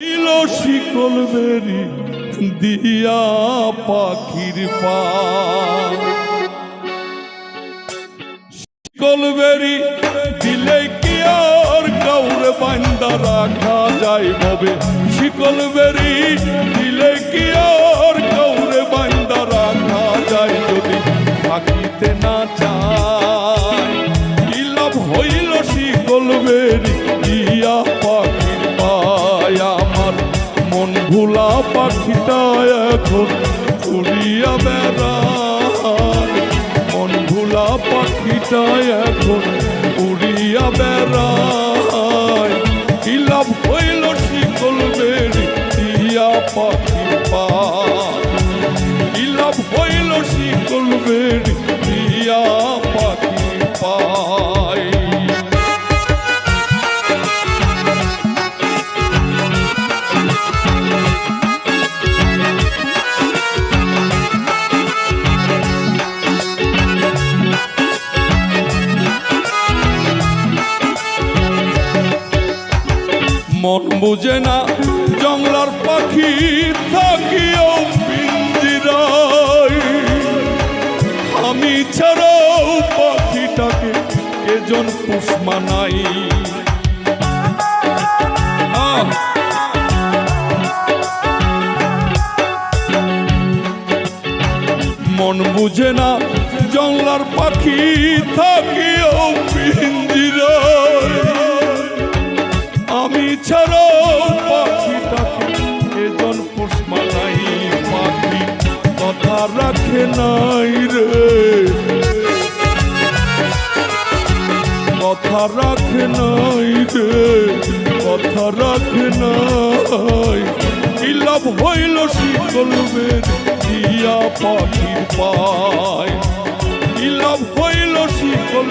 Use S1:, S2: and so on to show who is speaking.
S1: ছিল শিকল বেরি, দিয়া পাখির পা শিকল বেরি দিলে কি আর কাউরে বান্দা রাখা যায় ববে শিকল বেরি দিলে কি আর কাউরে বান্দা রাখা যায় যদি থাকিতে না চায় এখন উড়িয়া বেড়ায়। মন ভোলা পাখিটা এখন উড়িয়া বেড়ায়। কি লাভ হইল শিকল বেড়ি দিয়া পাখি পা কি লাভ হইল শিকল বেরি মন বুঝে না জংলার পাখি থাকিও পিঞ্জিরায় আমি ছাড়াও পাখিটাকে কেজন পুষ্মা নাই মন বুঝে না জংলার পাখি থাকিও পিঞ্জিরায় পুষ্মা নাই পাখি কথা রাখে নাই রে। কথা রাখে নাই রে, কথা রাখে নাই। লাভ হইল শিকল দিয়া পাখির পায়? লাভ হইল শিকল